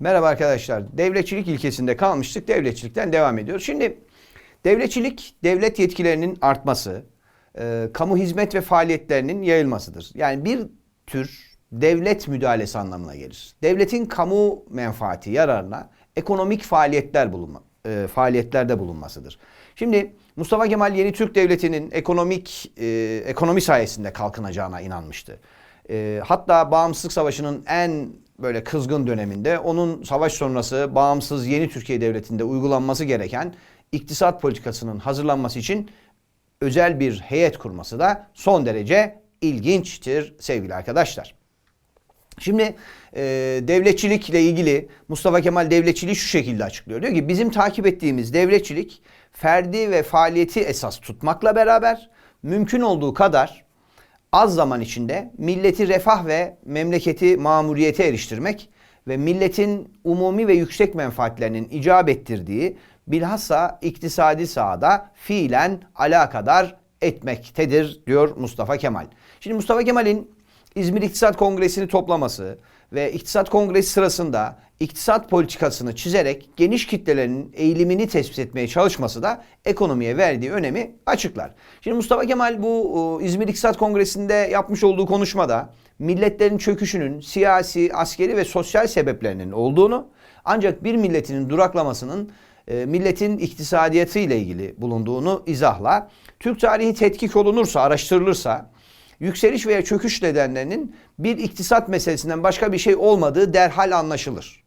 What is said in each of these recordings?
Merhaba arkadaşlar. Devletçilik ilkesinde kalmıştık. Devletçilikten devam ediyoruz. Şimdi devletçilik devlet yetkilerinin artması, e, kamu hizmet ve faaliyetlerinin yayılmasıdır. Yani bir tür devlet müdahalesi anlamına gelir. Devletin kamu menfaati yararına ekonomik faaliyetler bulunma, e, faaliyetlerde bulunmasıdır. Şimdi Mustafa Kemal yeni Türk Devleti'nin ekonomik e, ekonomi sayesinde kalkınacağına inanmıştı. E, hatta Bağımsızlık Savaşı'nın en böyle kızgın döneminde onun savaş sonrası bağımsız yeni Türkiye Devleti'nde uygulanması gereken iktisat politikasının hazırlanması için özel bir heyet kurması da son derece ilginçtir sevgili arkadaşlar. Şimdi e, devletçilikle ilgili Mustafa Kemal devletçiliği şu şekilde açıklıyor. Diyor ki bizim takip ettiğimiz devletçilik ferdi ve faaliyeti esas tutmakla beraber mümkün olduğu kadar az zaman içinde milleti refah ve memleketi mamuriyete eriştirmek ve milletin umumi ve yüksek menfaatlerinin icap ettirdiği bilhassa iktisadi sahada fiilen alakadar etmektedir diyor Mustafa Kemal. Şimdi Mustafa Kemal'in İzmir İktisat Kongresi'ni toplaması ve İktisat Kongresi sırasında iktisat politikasını çizerek geniş kitlelerin eğilimini tespit etmeye çalışması da ekonomiye verdiği önemi açıklar. Şimdi Mustafa Kemal bu İzmir İktisat Kongresi'nde yapmış olduğu konuşmada milletlerin çöküşünün siyasi, askeri ve sosyal sebeplerinin olduğunu ancak bir milletinin duraklamasının e, milletin iktisadiyatı ile ilgili bulunduğunu izahla. Türk tarihi tetkik olunursa, araştırılırsa yükseliş veya çöküş nedenlerinin bir iktisat meselesinden başka bir şey olmadığı derhal anlaşılır.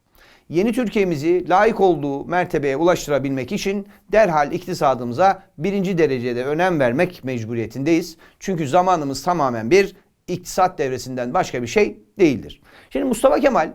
Yeni Türkiye'mizi layık olduğu mertebeye ulaştırabilmek için derhal iktisadımıza birinci derecede önem vermek mecburiyetindeyiz. Çünkü zamanımız tamamen bir iktisat devresinden başka bir şey değildir. Şimdi Mustafa Kemal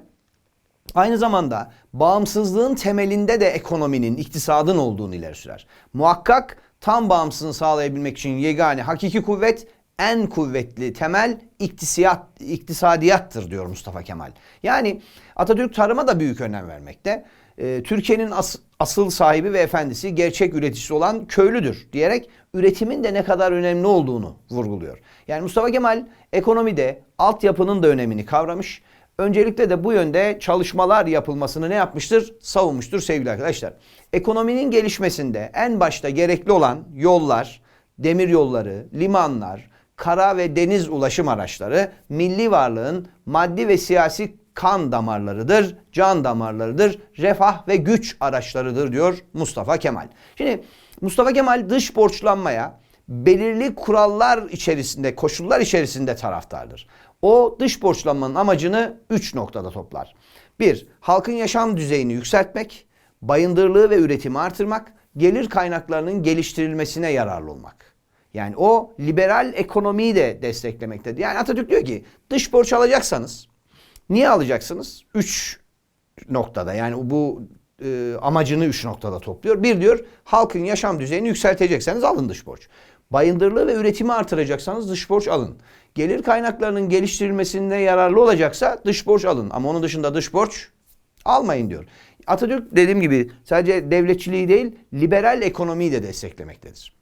Aynı zamanda bağımsızlığın temelinde de ekonominin, iktisadın olduğunu ileri sürer. Muhakkak tam bağımsızlığını sağlayabilmek için yegane hakiki kuvvet en kuvvetli temel iktisiyat, iktisadiyattır diyor Mustafa Kemal. Yani Atatürk tarıma da büyük önem vermekte. Ee, Türkiye'nin as, asıl sahibi ve efendisi gerçek üreticisi olan köylüdür diyerek üretimin de ne kadar önemli olduğunu vurguluyor. Yani Mustafa Kemal ekonomide altyapının da önemini kavramış. Öncelikle de bu yönde çalışmalar yapılmasını ne yapmıştır? Savunmuştur sevgili arkadaşlar. Ekonominin gelişmesinde en başta gerekli olan yollar, demir yolları, limanlar, kara ve deniz ulaşım araçları milli varlığın maddi ve siyasi kan damarlarıdır, can damarlarıdır, refah ve güç araçlarıdır diyor Mustafa Kemal. Şimdi Mustafa Kemal dış borçlanmaya belirli kurallar içerisinde, koşullar içerisinde taraftardır. O dış borçlanmanın amacını üç noktada toplar. Bir, halkın yaşam düzeyini yükseltmek, bayındırlığı ve üretimi artırmak, gelir kaynaklarının geliştirilmesine yararlı olmak. Yani o liberal ekonomiyi de desteklemektedir. Yani Atatürk diyor ki dış borç alacaksanız niye alacaksınız? Üç noktada yani bu e, amacını üç noktada topluyor. Bir diyor halkın yaşam düzeyini yükseltecekseniz alın dış borç. Bayındırlığı ve üretimi artıracaksanız dış borç alın. Gelir kaynaklarının geliştirilmesinde yararlı olacaksa dış borç alın. Ama onun dışında dış borç almayın diyor. Atatürk dediğim gibi sadece devletçiliği değil liberal ekonomiyi de desteklemektedir.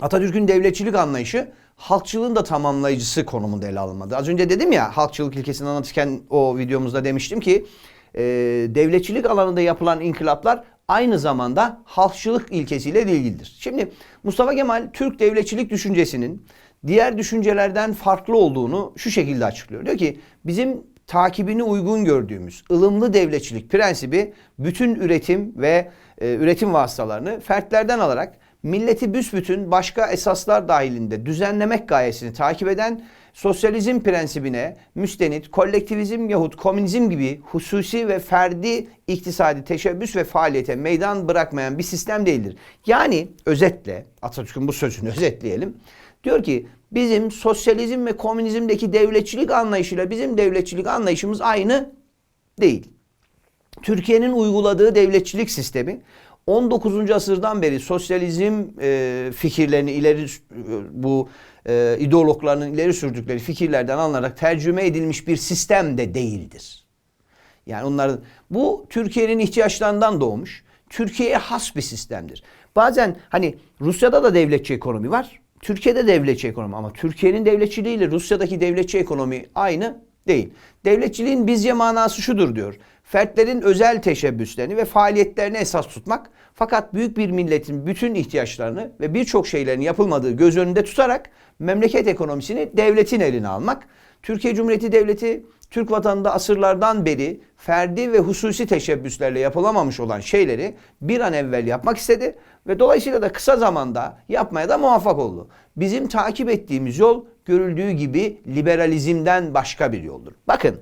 Atatürk'ün devletçilik anlayışı halkçılığın da tamamlayıcısı konumunda ele alınmadı. Az önce dedim ya halkçılık ilkesini anlatırken o videomuzda demiştim ki e, devletçilik alanında yapılan inkılaplar aynı zamanda halkçılık ilkesiyle ilgilidir. Şimdi Mustafa Kemal Türk devletçilik düşüncesinin diğer düşüncelerden farklı olduğunu şu şekilde açıklıyor. Diyor ki bizim takibini uygun gördüğümüz ılımlı devletçilik prensibi bütün üretim ve e, üretim vasıtalarını fertlerden alarak milleti büsbütün başka esaslar dahilinde düzenlemek gayesini takip eden sosyalizm prensibine müstenit kolektivizm yahut komünizm gibi hususi ve ferdi iktisadi teşebbüs ve faaliyete meydan bırakmayan bir sistem değildir. Yani özetle Atatürk'ün bu sözünü özetleyelim. Diyor ki bizim sosyalizm ve komünizmdeki devletçilik anlayışıyla bizim devletçilik anlayışımız aynı değil. Türkiye'nin uyguladığı devletçilik sistemi 19. asırdan beri sosyalizm e, fikirlerini ileri bu e, ideologlarının ileri sürdükleri fikirlerden alınarak tercüme edilmiş bir sistem de değildir. Yani onların bu Türkiye'nin ihtiyaçlarından doğmuş. Türkiye'ye has bir sistemdir. Bazen hani Rusya'da da devletçi ekonomi var. Türkiye'de devletçi ekonomi ama Türkiye'nin devletçiliği ile Rusya'daki devletçi ekonomi aynı değil. Devletçiliğin bizce manası şudur diyor. Fertlerin özel teşebbüslerini ve faaliyetlerini esas tutmak fakat büyük bir milletin bütün ihtiyaçlarını ve birçok şeylerin yapılmadığı göz önünde tutarak memleket ekonomisini devletin eline almak. Türkiye Cumhuriyeti Devleti Türk vatanında asırlardan beri ferdi ve hususi teşebbüslerle yapılamamış olan şeyleri bir an evvel yapmak istedi ve dolayısıyla da kısa zamanda yapmaya da muvaffak oldu. Bizim takip ettiğimiz yol görüldüğü gibi liberalizmden başka bir yoldur. Bakın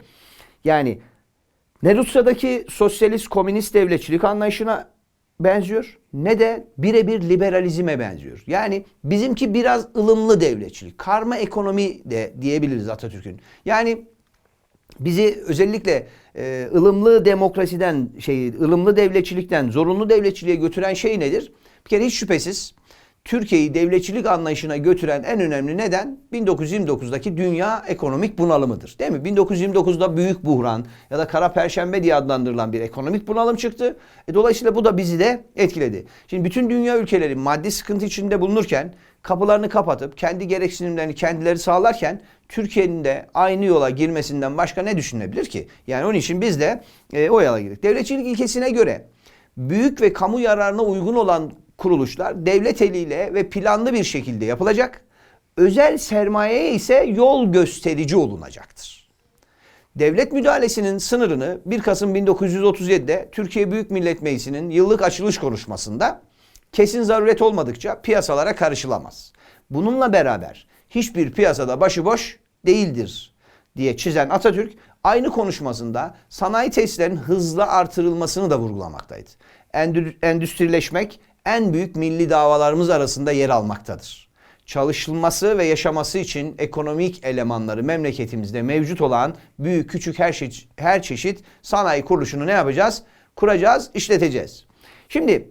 yani ne Rusya'daki sosyalist komünist devletçilik anlayışına benziyor ne de birebir liberalizme benziyor. Yani bizimki biraz ılımlı devletçilik. Karma ekonomi de diyebiliriz Atatürk'ün. Yani bizi özellikle e, ılımlı demokrasiden şey ılımlı devletçilikten zorunlu devletçiliğe götüren şey nedir? Bir kere hiç şüphesiz Türkiye'yi devletçilik anlayışına götüren en önemli neden 1929'daki dünya ekonomik bunalımıdır. Değil mi? 1929'da büyük buhran ya da kara perşembe diye adlandırılan bir ekonomik bunalım çıktı. E, dolayısıyla bu da bizi de etkiledi. Şimdi bütün dünya ülkeleri maddi sıkıntı içinde bulunurken kapılarını kapatıp kendi gereksinimlerini kendileri sağlarken Türkiye'nin de aynı yola girmesinden başka ne düşünebilir ki? Yani onun için biz de e, o yola girdik. Devletçilik ilkesine göre büyük ve kamu yararına uygun olan kuruluşlar devlet eliyle ve planlı bir şekilde yapılacak. Özel sermayeye ise yol gösterici olunacaktır. Devlet müdahalesinin sınırını 1 Kasım 1937'de Türkiye Büyük Millet Meclisi'nin yıllık açılış konuşmasında kesin zaruret olmadıkça piyasalara karışılamaz. Bununla beraber hiçbir piyasada başıboş değildir diye çizen Atatürk aynı konuşmasında sanayi tesislerinin hızla artırılmasını da vurgulamaktaydı. Endüstrileşmek en büyük milli davalarımız arasında yer almaktadır. Çalışılması ve yaşaması için ekonomik elemanları memleketimizde mevcut olan büyük küçük her şey her çeşit sanayi kuruluşunu ne yapacağız? Kuracağız, işleteceğiz. Şimdi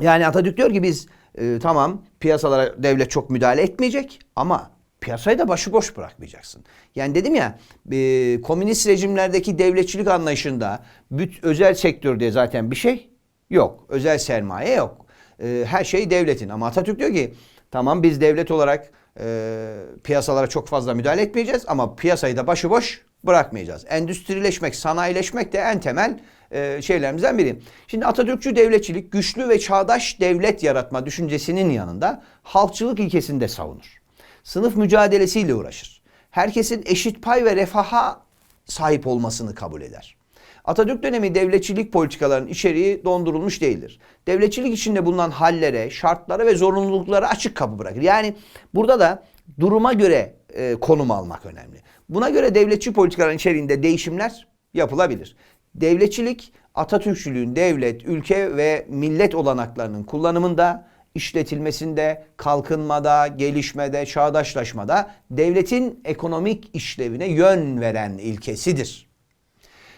yani Atatürk diyor ki biz e, tamam piyasalara devlet çok müdahale etmeyecek ama piyasayı da başıboş bırakmayacaksın. Yani dedim ya e, komünist rejimlerdeki devletçilik anlayışında büt, özel sektörde zaten bir şey yok. Özel sermaye yok. E, her şey devletin ama Atatürk diyor ki tamam biz devlet olarak e, piyasalara çok fazla müdahale etmeyeceğiz ama piyasayı da başıboş bırakmayacağız. Endüstrileşmek, sanayileşmek de en temel e, şeylerimizden biri. Şimdi Atatürkçü devletçilik güçlü ve çağdaş devlet yaratma düşüncesinin yanında halkçılık ilkesini de savunur. Sınıf mücadelesiyle uğraşır. Herkesin eşit pay ve refaha sahip olmasını kabul eder. Atatürk dönemi devletçilik politikalarının içeriği dondurulmuş değildir. Devletçilik içinde bulunan hallere, şartlara ve zorunluluklara açık kapı bırakır. Yani burada da duruma göre e, konum almak önemli. Buna göre devletçi politikaların içeriğinde değişimler yapılabilir. Devletçilik Atatürkçülüğün devlet, ülke ve millet olanaklarının kullanımında, işletilmesinde, kalkınmada, gelişmede, çağdaşlaşmada devletin ekonomik işlevine yön veren ilkesidir.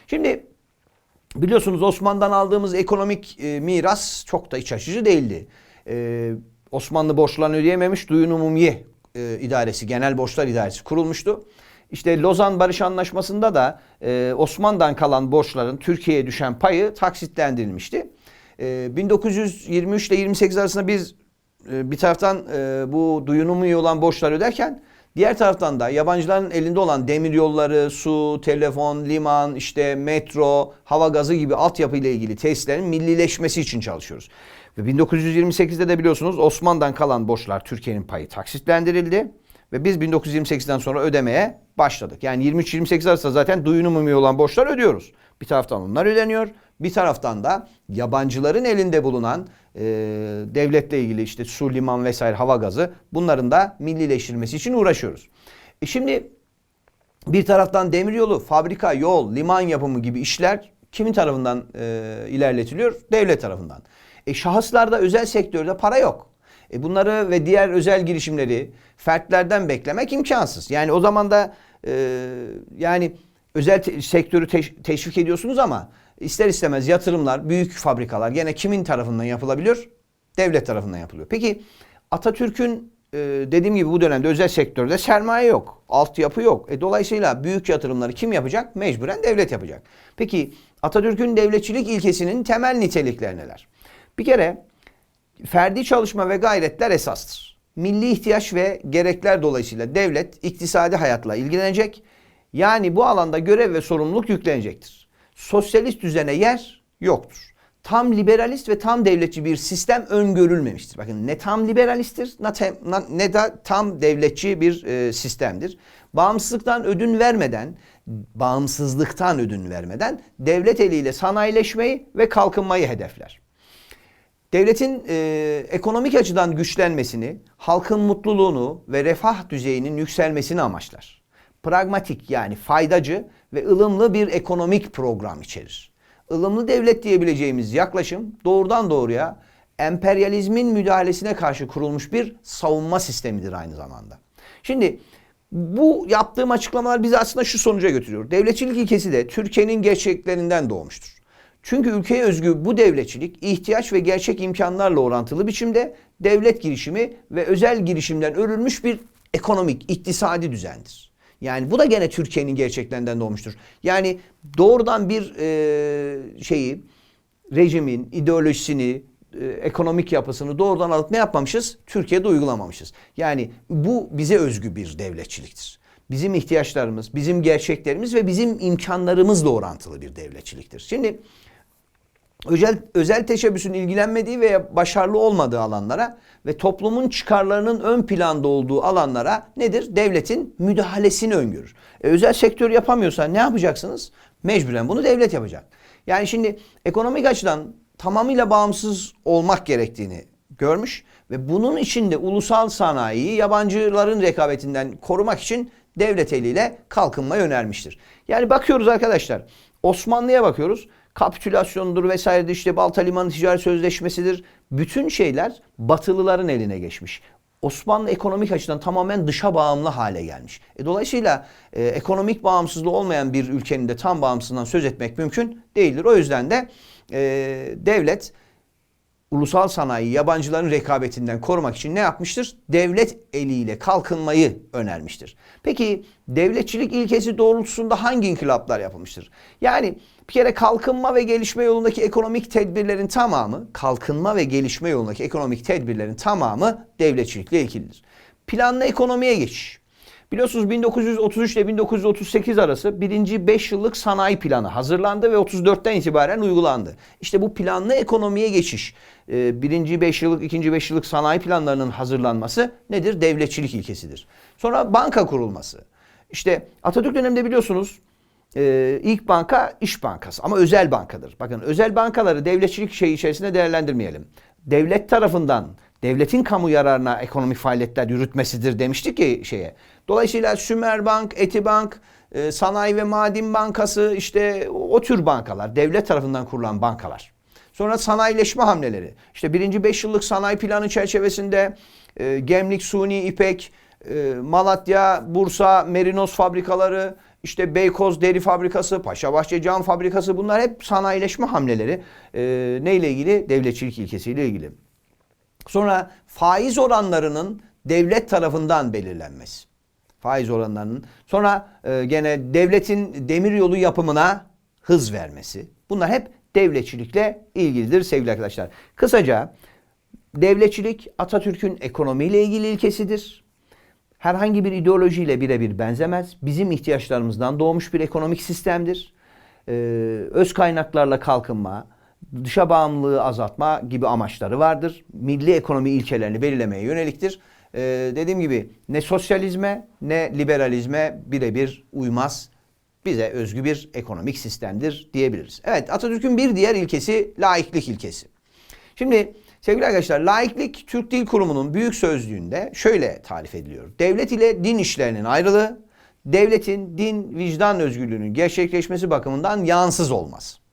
Şimdi biliyorsunuz Osman'dan aldığımız ekonomik e, miras çok da iç açıcı değildi. E, Osmanlı borçlarını ödeyememiş Duyun Umumiye e, İdaresi, Genel Borçlar İdaresi kurulmuştu. İşte Lozan Barış Anlaşması'nda da e, Osman'dan kalan borçların Türkiye'ye düşen payı taksitlendirilmişti. E, 1923 ile 28 arasında biz e, bir taraftan e, bu duyunumu olan borçları öderken diğer taraftan da yabancıların elinde olan demir yolları, su, telefon, liman, işte metro, hava gazı gibi altyapı ile ilgili tesislerin millileşmesi için çalışıyoruz. Ve 1928'de de biliyorsunuz Osman'dan kalan borçlar Türkiye'nin payı taksitlendirildi. Ve biz 1928'den sonra ödemeye başladık. Yani 23-28 arasında zaten duyunum umumi olan borçlar ödüyoruz. Bir taraftan onlar ödeniyor. Bir taraftan da yabancıların elinde bulunan e, devletle ilgili işte su, liman vesaire hava gazı bunların da millileştirilmesi için uğraşıyoruz. E şimdi bir taraftan demiryolu, fabrika, yol, liman yapımı gibi işler kimin tarafından e, ilerletiliyor? Devlet tarafından. E şahıslarda özel sektörde para yok. E bunları ve diğer özel girişimleri fertlerden beklemek imkansız. Yani o zaman da e, yani özel te- sektörü teş- teşvik ediyorsunuz ama ister istemez yatırımlar, büyük fabrikalar gene kimin tarafından yapılabiliyor? Devlet tarafından yapılıyor. Peki Atatürk'ün e, dediğim gibi bu dönemde özel sektörde sermaye yok, altyapı yok. E, dolayısıyla büyük yatırımları kim yapacak? Mecburen devlet yapacak. Peki Atatürk'ün devletçilik ilkesinin temel nitelikleri neler? Bir kere ferdi çalışma ve gayretler esastır. Milli ihtiyaç ve gerekler dolayısıyla devlet iktisadi hayatla ilgilenecek. Yani bu alanda görev ve sorumluluk yüklenecektir. Sosyalist düzene yer yoktur. Tam liberalist ve tam devletçi bir sistem öngörülmemiştir. Bakın ne tam liberalisttir ne, tem- ne de tam devletçi bir e, sistemdir. Bağımsızlıktan ödün vermeden, bağımsızlıktan ödün vermeden devlet eliyle sanayileşmeyi ve kalkınmayı hedefler. Devletin e, ekonomik açıdan güçlenmesini, halkın mutluluğunu ve refah düzeyinin yükselmesini amaçlar. Pragmatik yani faydacı ve ılımlı bir ekonomik program içerir. Ilımlı devlet diyebileceğimiz yaklaşım doğrudan doğruya emperyalizmin müdahalesine karşı kurulmuş bir savunma sistemidir aynı zamanda. Şimdi bu yaptığım açıklamalar bizi aslında şu sonuca götürüyor. Devletçilik ilkesi de Türkiye'nin gerçeklerinden doğmuştur. Çünkü ülkeye özgü bu devletçilik ihtiyaç ve gerçek imkanlarla orantılı biçimde devlet girişimi ve özel girişimden örülmüş bir ekonomik, iktisadi düzendir. Yani bu da gene Türkiye'nin gerçeklerinden doğmuştur. Yani doğrudan bir e, şeyi, rejimin ideolojisini, e, ekonomik yapısını doğrudan alıp ne yapmamışız? Türkiye'de uygulamamışız. Yani bu bize özgü bir devletçiliktir. Bizim ihtiyaçlarımız, bizim gerçeklerimiz ve bizim imkanlarımızla orantılı bir devletçiliktir. Şimdi özel, özel teşebbüsün ilgilenmediği veya başarılı olmadığı alanlara ve toplumun çıkarlarının ön planda olduğu alanlara nedir? Devletin müdahalesini öngörür. E, özel sektör yapamıyorsa ne yapacaksınız? Mecburen bunu devlet yapacak. Yani şimdi ekonomik açıdan tamamıyla bağımsız olmak gerektiğini görmüş ve bunun için de ulusal sanayiyi yabancıların rekabetinden korumak için devlet eliyle kalkınmayı önermiştir. Yani bakıyoruz arkadaşlar Osmanlı'ya bakıyoruz kapitülasyondur vesairedir işte Balta Limanı Ticaret Sözleşmesi'dir. Bütün şeyler Batılıların eline geçmiş. Osmanlı ekonomik açıdan tamamen dışa bağımlı hale gelmiş. E, dolayısıyla e, ekonomik bağımsızlığı olmayan bir ülkenin de tam bağımsızlığından söz etmek mümkün değildir. O yüzden de e, devlet ulusal sanayi yabancıların rekabetinden korumak için ne yapmıştır? Devlet eliyle kalkınmayı önermiştir. Peki devletçilik ilkesi doğrultusunda hangi inkılaplar yapılmıştır? Yani bir kere kalkınma ve gelişme yolundaki ekonomik tedbirlerin tamamı, kalkınma ve gelişme yolundaki ekonomik tedbirlerin tamamı devletçilikle ilgilidir. Planlı ekonomiye geçiş. Biliyorsunuz 1933 ile 1938 arası birinci 5 yıllık sanayi planı hazırlandı ve 34'ten itibaren uygulandı. İşte bu planlı ekonomiye geçiş, e, birinci 5 yıllık, ikinci 5 yıllık sanayi planlarının hazırlanması nedir? Devletçilik ilkesidir. Sonra banka kurulması. İşte Atatürk döneminde biliyorsunuz e, ilk banka İş Bankası ama özel bankadır. Bakın özel bankaları devletçilik şeyi içerisinde değerlendirmeyelim. Devlet tarafından devletin kamu yararına ekonomik faaliyetler yürütmesidir demiştik ki şeye. Dolayısıyla Sümerbank, Etibank, e, Sanayi ve Maden Bankası işte o tür bankalar, devlet tarafından kurulan bankalar. Sonra sanayileşme hamleleri. İşte birinci beş yıllık sanayi planı çerçevesinde e, Gemlik, Suni, İpek, e, Malatya, Bursa, Merinos fabrikaları, işte Beykoz Deri Fabrikası, Paşabahçe Cam Fabrikası bunlar hep sanayileşme hamleleri. E, neyle ilgili? Devletçilik ilkesiyle ilgili. Sonra faiz oranlarının devlet tarafından belirlenmesi. Faiz oranlarının. Sonra e, gene devletin demiryolu yapımına hız vermesi. Bunlar hep devletçilikle ilgilidir sevgili arkadaşlar. Kısaca devletçilik Atatürk'ün ekonomiyle ilgili ilkesidir. Herhangi bir ideolojiyle birebir benzemez. Bizim ihtiyaçlarımızdan doğmuş bir ekonomik sistemdir. Ee, öz kaynaklarla kalkınma, dışa bağımlılığı azaltma gibi amaçları vardır. Milli ekonomi ilkelerini belirlemeye yöneliktir. Ee, dediğim gibi ne sosyalizme ne liberalizme birebir uymaz. Bize özgü bir ekonomik sistemdir diyebiliriz. Evet Atatürk'ün bir diğer ilkesi laiklik ilkesi. Şimdi sevgili arkadaşlar laiklik Türk Dil Kurumu'nun büyük sözlüğünde şöyle tarif ediliyor. Devlet ile din işlerinin ayrılığı, devletin din vicdan özgürlüğünün gerçekleşmesi bakımından yansız olmaz.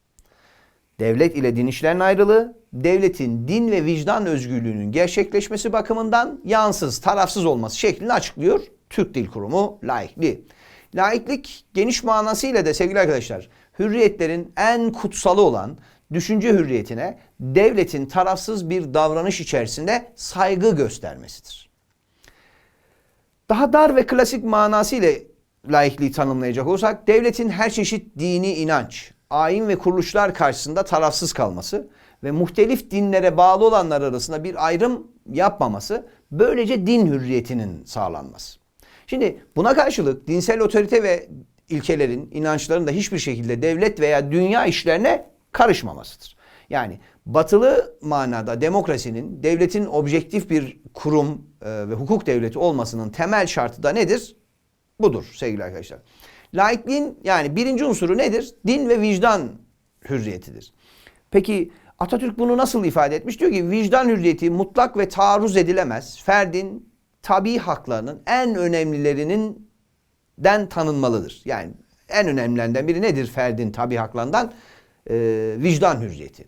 Devlet ile din işlerinin ayrılığı, devletin din ve vicdan özgürlüğünün gerçekleşmesi bakımından yansız, tarafsız olması şeklini açıklıyor Türk Dil Kurumu laikliği. Laiklik geniş manasıyla da sevgili arkadaşlar hürriyetlerin en kutsalı olan düşünce hürriyetine devletin tarafsız bir davranış içerisinde saygı göstermesidir. Daha dar ve klasik manasıyla laikliği tanımlayacak olursak devletin her çeşit dini inanç, ayin ve kuruluşlar karşısında tarafsız kalması ve muhtelif dinlere bağlı olanlar arasında bir ayrım yapmaması böylece din hürriyetinin sağlanması. Şimdi buna karşılık dinsel otorite ve ilkelerin, inançların da hiçbir şekilde devlet veya dünya işlerine karışmamasıdır. Yani batılı manada demokrasinin devletin objektif bir kurum e, ve hukuk devleti olmasının temel şartı da nedir? Budur sevgili arkadaşlar. Laikliğin yani birinci unsuru nedir? Din ve vicdan hürriyetidir. Peki Atatürk bunu nasıl ifade etmiş? Diyor ki vicdan hürriyeti mutlak ve taarruz edilemez. Ferdin tabi haklarının en önemlilerinin den tanınmalıdır. Yani en önemlilerinden biri nedir ferdin tabi haklarından? Ee, vicdan hürriyeti.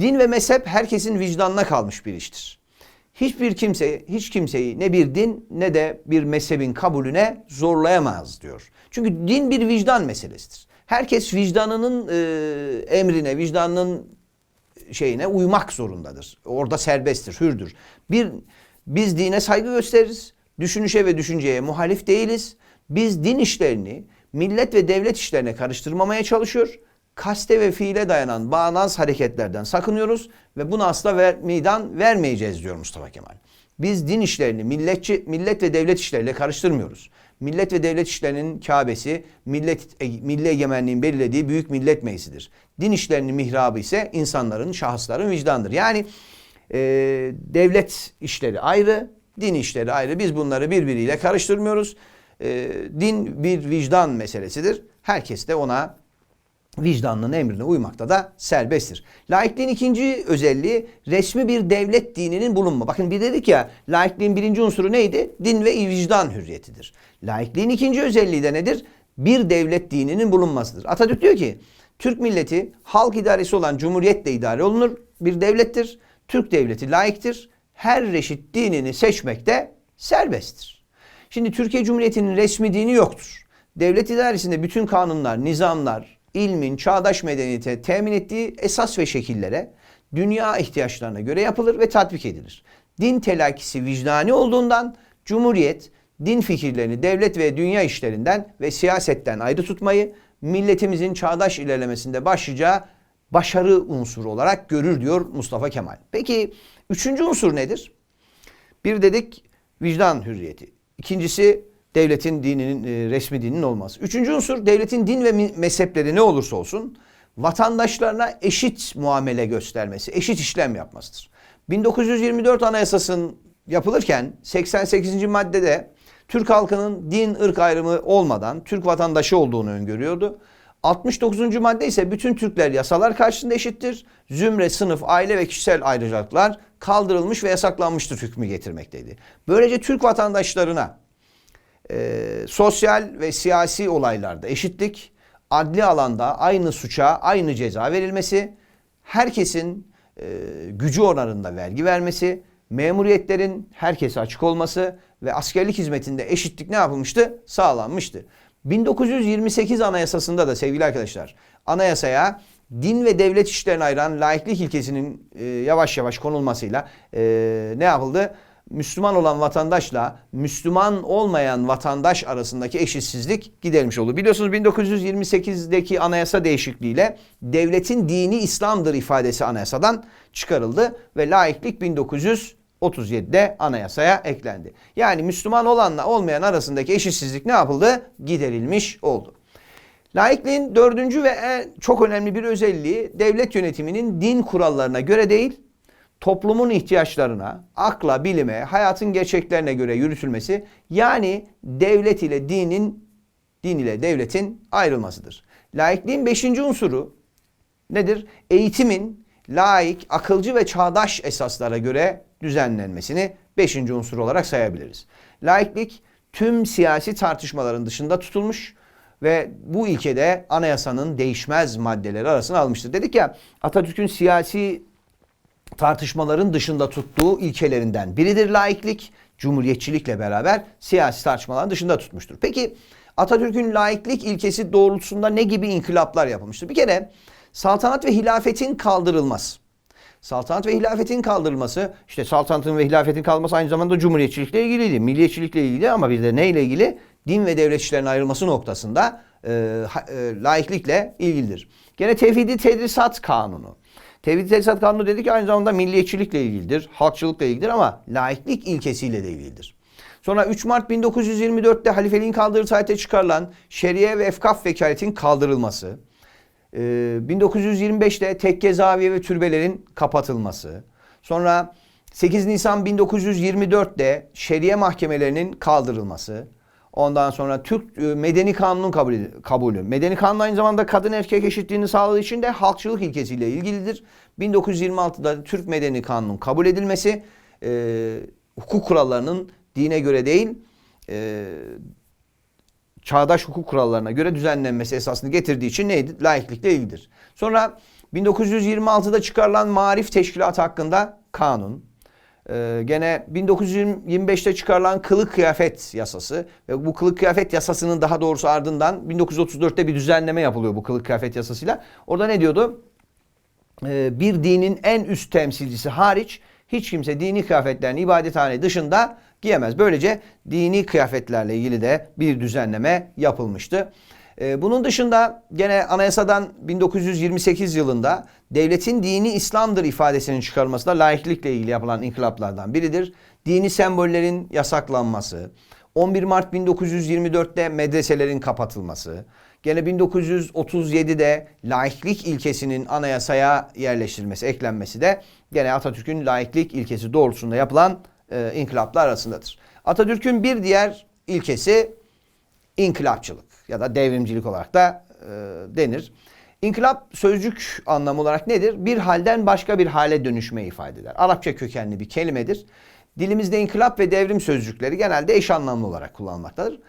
Din ve mezhep herkesin vicdanına kalmış bir iştir. Hiçbir kimse, hiç kimseyi ne bir din ne de bir mezhebin kabulüne zorlayamaz diyor. Çünkü din bir vicdan meselesidir. Herkes vicdanının e, emrine, vicdanının şeyine uymak zorundadır. Orada serbesttir, hürdür. Bir biz dine saygı gösteririz. Düşünüşe ve düşünceye muhalif değiliz. Biz din işlerini millet ve devlet işlerine karıştırmamaya çalışıyor. Kaste ve fiile dayanan bağnaz hareketlerden sakınıyoruz ve buna asla ver, meydan vermeyeceğiz diyor Mustafa Kemal. Biz din işlerini milletçi, millet ve devlet işleriyle karıştırmıyoruz. Millet ve devlet işlerinin Kabe'si millet, e, milli egemenliğin belirlediği büyük millet meclisidir. Din işlerinin mihrabı ise insanların, şahısların vicdandır. Yani e, devlet işleri ayrı, din işleri ayrı. Biz bunları birbiriyle karıştırmıyoruz. E, din bir vicdan meselesidir. Herkes de ona vicdanının emrine uymakta da serbesttir. Laikliğin ikinci özelliği resmi bir devlet dininin bulunma. Bakın bir dedik ya laikliğin birinci unsuru neydi? Din ve vicdan hürriyetidir. Laikliğin ikinci özelliği de nedir? Bir devlet dininin bulunmasıdır. Atatürk diyor ki Türk milleti halk idaresi olan cumhuriyetle idare olunur. Bir devlettir. Türk devleti laiktir. Her reşit dinini seçmekte serbesttir. Şimdi Türkiye Cumhuriyeti'nin resmi dini yoktur. Devlet idaresinde bütün kanunlar, nizamlar, ilmin çağdaş medeniyete temin ettiği esas ve şekillere dünya ihtiyaçlarına göre yapılır ve tatbik edilir. Din telakkisi vicdani olduğundan Cumhuriyet din fikirlerini devlet ve dünya işlerinden ve siyasetten ayrı tutmayı milletimizin çağdaş ilerlemesinde başlayacağı başarı unsuru olarak görür diyor Mustafa Kemal. Peki üçüncü unsur nedir? Bir dedik vicdan hürriyeti. İkincisi devletin dininin e, resmi dininin olması. Üçüncü unsur devletin din ve mezhepleri ne olursa olsun vatandaşlarına eşit muamele göstermesi, eşit işlem yapmasıdır. 1924 Anayasası'nın yapılırken 88. maddede Türk halkının din ırk ayrımı olmadan Türk vatandaşı olduğunu öngörüyordu. 69. madde ise bütün Türkler yasalar karşısında eşittir. Zümre, sınıf, aile ve kişisel ayrıcalıklar kaldırılmış ve yasaklanmıştır hükmü getirmekteydi. Böylece Türk vatandaşlarına e, sosyal ve siyasi olaylarda eşitlik, adli alanda aynı suça aynı ceza verilmesi, herkesin e, gücü oranında vergi vermesi, memuriyetlerin herkese açık olması ve askerlik hizmetinde eşitlik ne yapılmıştı? Sağlanmıştı. 1928 Anayasası'nda da sevgili arkadaşlar anayasaya din ve devlet işlerini ayıran laiklik ilkesinin e, yavaş yavaş konulmasıyla e, ne yapıldı? Müslüman olan vatandaşla Müslüman olmayan vatandaş arasındaki eşitsizlik giderilmiş oldu. Biliyorsunuz 1928'deki anayasa değişikliğiyle devletin dini İslam'dır ifadesi anayasadan çıkarıldı ve laiklik 1937'de anayasaya eklendi. Yani Müslüman olanla olmayan arasındaki eşitsizlik ne yapıldı? Giderilmiş oldu. Laikliğin dördüncü ve en çok önemli bir özelliği devlet yönetiminin din kurallarına göre değil, toplumun ihtiyaçlarına, akla, bilime, hayatın gerçeklerine göre yürütülmesi yani devlet ile dinin, din ile devletin ayrılmasıdır. Laikliğin beşinci unsuru nedir? Eğitimin laik, akılcı ve çağdaş esaslara göre düzenlenmesini beşinci unsur olarak sayabiliriz. Laiklik tüm siyasi tartışmaların dışında tutulmuş ve bu ilkede anayasanın değişmez maddeleri arasına almıştır. Dedik ya Atatürk'ün siyasi tartışmaların dışında tuttuğu ilkelerinden biridir laiklik. Cumhuriyetçilikle beraber siyasi tartışmaların dışında tutmuştur. Peki Atatürk'ün laiklik ilkesi doğrultusunda ne gibi inkılaplar yapılmıştır? Bir kere saltanat ve hilafetin kaldırılması. Saltanat ve hilafetin kaldırılması, işte saltanatın ve hilafetin kaldırılması aynı zamanda cumhuriyetçilikle ilgiliydi, milliyetçilikle ilgili ama bir de neyle ilgili? Din ve devlet işlerinin ayrılması noktasında e, e, laiklikle ilgilidir. Gene tevhidi tedrisat kanunu. Tevhid Tesisat Kanunu dedi ki aynı zamanda milliyetçilikle ilgilidir, halkçılıkla ilgilidir ama laiklik ilkesiyle de ilgilidir. Sonra 3 Mart 1924'te halifeliğin kaldırı taahhüte çıkarılan şeriye ve efkaf vekaletin kaldırılması. Ee, 1925'te tekke zaviye ve türbelerin kapatılması. Sonra 8 Nisan 1924'te şeriye mahkemelerinin kaldırılması. Ondan sonra Türk e, Medeni Kanunun kabulü. Medeni Kanun aynı zamanda kadın erkek eşitliğini sağladığı için de halkçılık ilkesiyle ilgilidir. 1926'da Türk Medeni Kanunun kabul edilmesi e, hukuk kurallarının dine göre değil e, çağdaş hukuk kurallarına göre düzenlenmesi esasını getirdiği için neydi? Laiklikle ilgilidir. Sonra 1926'da çıkarılan Marif Teşkilatı hakkında kanun. Ee, gene 1925'te çıkarılan kılık kıyafet yasası ve bu kılık kıyafet yasasının daha doğrusu ardından 1934'te bir düzenleme yapılıyor bu kılık kıyafet yasasıyla. Orada ne diyordu? Ee, bir dinin en üst temsilcisi hariç hiç kimse dini kıyafetlerini ibadethane dışında giyemez. Böylece dini kıyafetlerle ilgili de bir düzenleme yapılmıştı. Ee, bunun dışında gene anayasadan 1928 yılında devletin dini İslam'dır ifadesinin çıkarılması da laiklikle ilgili yapılan inkılaplardan biridir. Dini sembollerin yasaklanması, 11 Mart 1924'te medreselerin kapatılması, gene 1937'de laiklik ilkesinin anayasaya yerleştirilmesi, eklenmesi de gene Atatürk'ün laiklik ilkesi doğrultusunda yapılan e, inkılaplar arasındadır. Atatürk'ün bir diğer ilkesi inkılapçılık ya da devrimcilik olarak da e, denir. İnkılap sözcük anlamı olarak nedir? Bir halden başka bir hale dönüşmeyi ifade eder. Arapça kökenli bir kelimedir. Dilimizde inkılap ve devrim sözcükleri genelde eş anlamlı olarak kullanılmaktadır.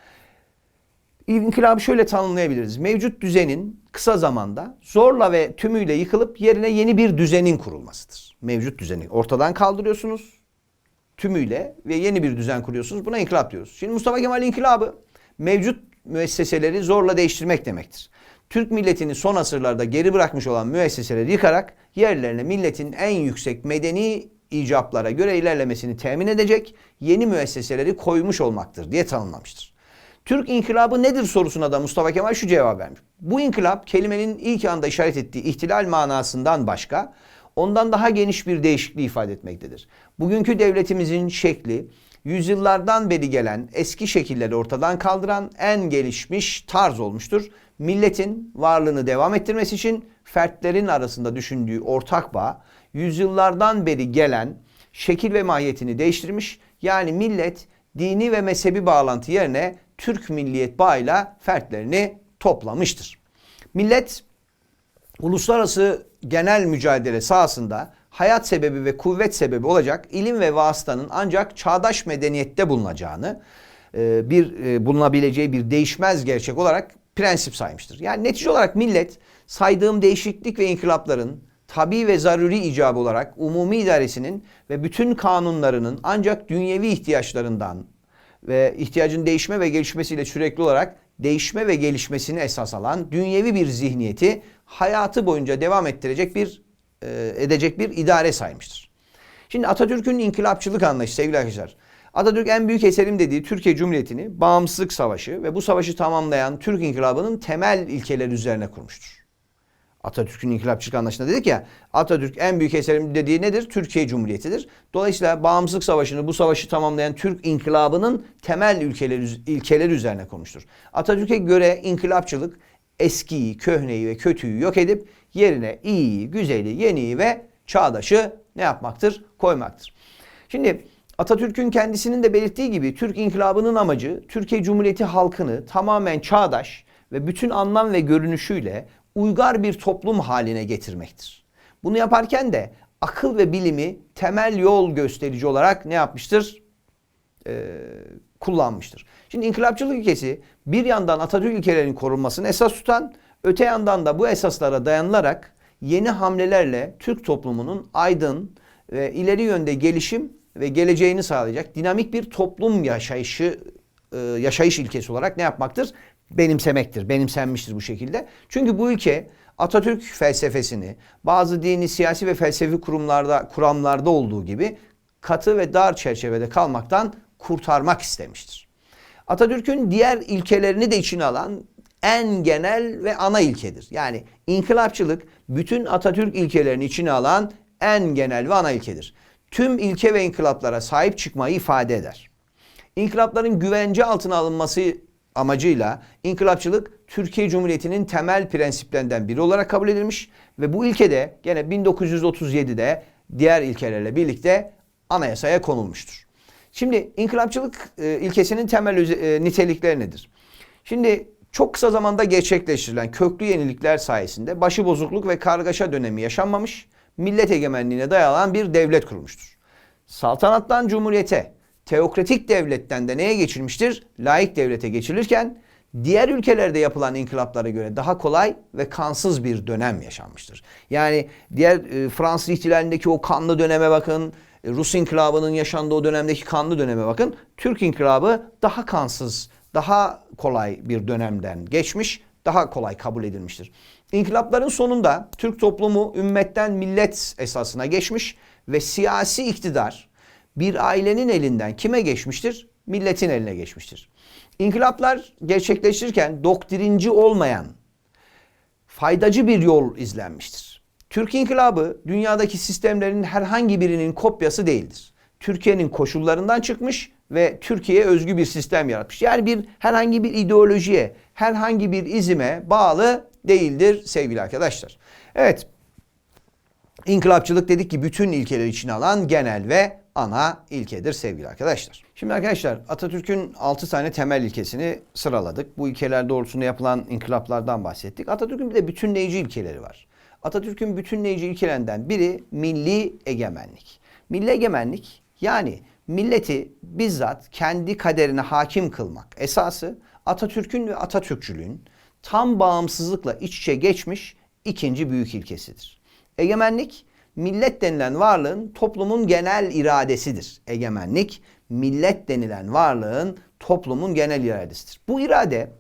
İnkılabı şöyle tanımlayabiliriz. Mevcut düzenin kısa zamanda zorla ve tümüyle yıkılıp yerine yeni bir düzenin kurulmasıdır. Mevcut düzeni ortadan kaldırıyorsunuz tümüyle ve yeni bir düzen kuruyorsunuz. Buna inkılap diyoruz. Şimdi Mustafa Kemal inkılabı mevcut müesseseleri zorla değiştirmek demektir. Türk milletini son asırlarda geri bırakmış olan müesseseleri yıkarak yerlerine milletin en yüksek medeni icaplara göre ilerlemesini temin edecek yeni müesseseleri koymuş olmaktır diye tanımlamıştır. Türk inkılabı nedir sorusuna da Mustafa Kemal şu cevap vermiş. Bu inkılap kelimenin ilk anda işaret ettiği ihtilal manasından başka ondan daha geniş bir değişikliği ifade etmektedir. Bugünkü devletimizin şekli yüzyıllardan beri gelen eski şekilleri ortadan kaldıran en gelişmiş tarz olmuştur. Milletin varlığını devam ettirmesi için fertlerin arasında düşündüğü ortak bağ yüzyıllardan beri gelen şekil ve mahiyetini değiştirmiş. Yani millet dini ve mezhebi bağlantı yerine Türk milliyet bağıyla fertlerini toplamıştır. Millet uluslararası genel mücadele sahasında hayat sebebi ve kuvvet sebebi olacak ilim ve vasıtanın ancak çağdaş medeniyette bulunacağını e, bir e, bulunabileceği bir değişmez gerçek olarak prensip saymıştır. Yani netice olarak millet saydığım değişiklik ve inkılapların tabi ve zaruri icabı olarak umumi idaresinin ve bütün kanunlarının ancak dünyevi ihtiyaçlarından ve ihtiyacın değişme ve gelişmesiyle sürekli olarak değişme ve gelişmesini esas alan dünyevi bir zihniyeti hayatı boyunca devam ettirecek bir e, edecek bir idare saymıştır. Şimdi Atatürk'ün inkılapçılık anlayışı sevgili arkadaşlar. Atatürk en büyük eserim dediği Türkiye Cumhuriyeti'ni bağımsızlık savaşı ve bu savaşı tamamlayan Türk inkılabının temel ilkeleri üzerine kurmuştur. Atatürk'ün inkılapçılık anlayışında dedik ya Atatürk en büyük eserim dediği nedir? Türkiye Cumhuriyeti'dir. Dolayısıyla bağımsızlık savaşını bu savaşı tamamlayan Türk inkılabının temel ilkeleri, ilkeleri üzerine konmuştur. Atatürk'e göre inkılapçılık eskiyi, köhneyi ve kötüyü yok edip yerine iyiyi, güzeli, yeniyi ve çağdaşı ne yapmaktır? Koymaktır. Şimdi Atatürk'ün kendisinin de belirttiği gibi Türk inkılabının amacı Türkiye Cumhuriyeti halkını tamamen çağdaş ve bütün anlam ve görünüşüyle uygar bir toplum haline getirmektir. Bunu yaparken de akıl ve bilimi temel yol gösterici olarak ne yapmıştır? Ee, kullanmıştır. Şimdi inkılapçılık ilkesi bir yandan Atatürk ilkelerinin korunmasını esas tutan, öte yandan da bu esaslara dayanılarak yeni hamlelerle Türk toplumunun aydın ve ileri yönde gelişim ve geleceğini sağlayacak dinamik bir toplum yaşayışı e, yaşayış ilkesi olarak ne yapmaktır? Benimsemektir. Benimsenmiştir bu şekilde. Çünkü bu ülke Atatürk felsefesini bazı dini, siyasi ve felsefi kurumlarda, kuramlarda olduğu gibi katı ve dar çerçevede kalmaktan kurtarmak istemiştir. Atatürk'ün diğer ilkelerini de içine alan en genel ve ana ilkedir. Yani inkılapçılık bütün Atatürk ilkelerini içine alan en genel ve ana ilkedir. Tüm ilke ve inkılaplara sahip çıkmayı ifade eder. İnkılapların güvence altına alınması amacıyla inkılapçılık Türkiye Cumhuriyeti'nin temel prensiplerinden biri olarak kabul edilmiş ve bu ilke de gene 1937'de diğer ilkelerle birlikte anayasaya konulmuştur. Şimdi inkılapçılık e, ilkesinin temel e, nitelikleri nedir? Şimdi çok kısa zamanda gerçekleştirilen köklü yenilikler sayesinde başıbozukluk ve kargaşa dönemi yaşanmamış, millet egemenliğine dayanan bir devlet kurulmuştur. Saltanattan cumhuriyete, teokratik devletten de neye geçilmiştir? Laik devlete geçilirken diğer ülkelerde yapılan inkılaplara göre daha kolay ve kansız bir dönem yaşanmıştır. Yani diğer e, Fransız ihtilalindeki o kanlı döneme bakın, e, Rus inkılabının yaşandığı o dönemdeki kanlı döneme bakın. Türk inkılabı daha kansız, daha kolay bir dönemden geçmiş, daha kolay kabul edilmiştir. İnkılapların sonunda Türk toplumu ümmetten millet esasına geçmiş ve siyasi iktidar bir ailenin elinden kime geçmiştir? Milletin eline geçmiştir. İnkılaplar gerçekleşirken doktrinci olmayan faydacı bir yol izlenmiştir. Türk İnkılabı dünyadaki sistemlerin herhangi birinin kopyası değildir. Türkiye'nin koşullarından çıkmış ve Türkiye'ye özgü bir sistem yaratmış. Yani bir herhangi bir ideolojiye, herhangi bir izime bağlı değildir sevgili arkadaşlar. Evet, İnkılapçılık dedik ki bütün ilkeleri içine alan genel ve ana ilkedir sevgili arkadaşlar. Şimdi arkadaşlar Atatürk'ün 6 tane temel ilkesini sıraladık. Bu ilkeler doğrultusunda yapılan inkılaplardan bahsettik. Atatürk'ün bir de bütünleyici ilkeleri var. Atatürk'ün bütünleyici ilkelerinden biri milli egemenlik. Milli egemenlik yani milleti bizzat kendi kaderine hakim kılmak esası Atatürk'ün ve Atatürkçülüğün tam bağımsızlıkla iç içe geçmiş ikinci büyük ilkesidir. Egemenlik millet denilen varlığın toplumun genel iradesidir. Egemenlik millet denilen varlığın toplumun genel iradesidir. Bu irade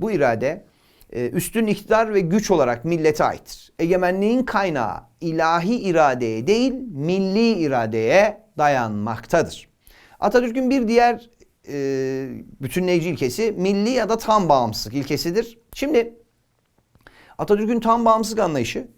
bu irade e, üstün iktidar ve güç olarak millete aittir. Egemenliğin kaynağı ilahi iradeye değil milli iradeye dayanmaktadır. Atatürk'ün bir diğer e, bütünleyici ilkesi milli ya da tam bağımsızlık ilkesidir. Şimdi Atatürk'ün tam bağımsızlık anlayışı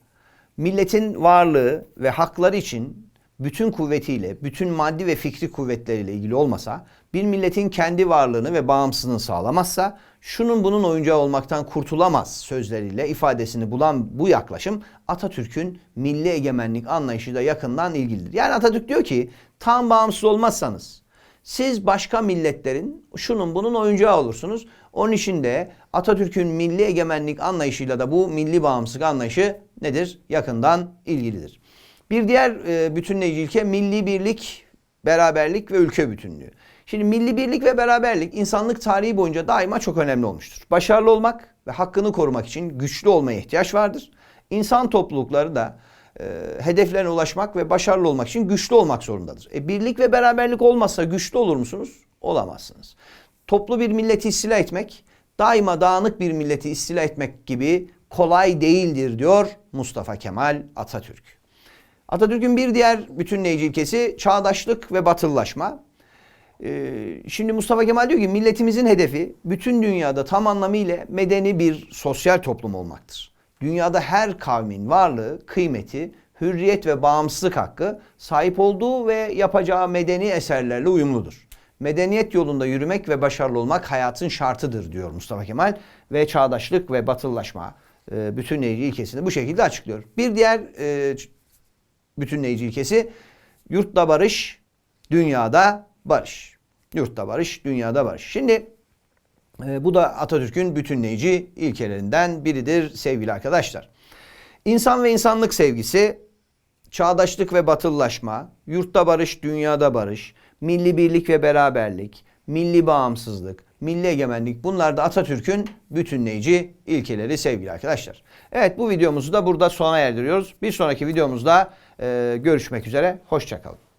milletin varlığı ve hakları için bütün kuvvetiyle, bütün maddi ve fikri kuvvetleriyle ilgili olmasa, bir milletin kendi varlığını ve bağımsızlığını sağlamazsa, şunun bunun oyuncağı olmaktan kurtulamaz sözleriyle ifadesini bulan bu yaklaşım Atatürk'ün milli egemenlik anlayışıyla yakından ilgilidir. Yani Atatürk diyor ki, tam bağımsız olmazsanız, siz başka milletlerin şunun bunun oyuncağı olursunuz. Onun için de Atatürk'ün milli egemenlik anlayışıyla da bu milli bağımsızlık anlayışı nedir? Yakından ilgilidir. Bir diğer e, bütünleyici ilke milli birlik, beraberlik ve ülke bütünlüğü. Şimdi milli birlik ve beraberlik insanlık tarihi boyunca daima çok önemli olmuştur. Başarılı olmak ve hakkını korumak için güçlü olmaya ihtiyaç vardır. İnsan toplulukları da e, hedeflerine ulaşmak ve başarılı olmak için güçlü olmak zorundadır. E, birlik ve beraberlik olmazsa güçlü olur musunuz? Olamazsınız. Toplu bir milleti istila etmek, daima dağınık bir milleti istila etmek gibi kolay değildir diyor Mustafa Kemal Atatürk. Atatürk'ün bir diğer bütünleyici ilkesi çağdaşlık ve batılılaşma. Ee, şimdi Mustafa Kemal diyor ki milletimizin hedefi bütün dünyada tam anlamıyla medeni bir sosyal toplum olmaktır. Dünyada her kavmin varlığı, kıymeti, hürriyet ve bağımsızlık hakkı sahip olduğu ve yapacağı medeni eserlerle uyumludur. Medeniyet yolunda yürümek ve başarılı olmak hayatın şartıdır diyor Mustafa Kemal ve çağdaşlık ve batılılaşma e, bütünleyici ilkesini bu şekilde açıklıyor. Bir diğer e, bütünleyici ilkesi yurtta barış, dünyada barış. Yurtta barış, dünyada barış. Şimdi bu da Atatürk'ün bütünleyici ilkelerinden biridir sevgili arkadaşlar. İnsan ve insanlık sevgisi, çağdaşlık ve batılılaşma, yurtta barış, dünyada barış, milli birlik ve beraberlik, milli bağımsızlık, milli egemenlik bunlar da Atatürk'ün bütünleyici ilkeleri sevgili arkadaşlar. Evet bu videomuzu da burada sona erdiriyoruz. Bir sonraki videomuzda e, görüşmek üzere. Hoşçakalın.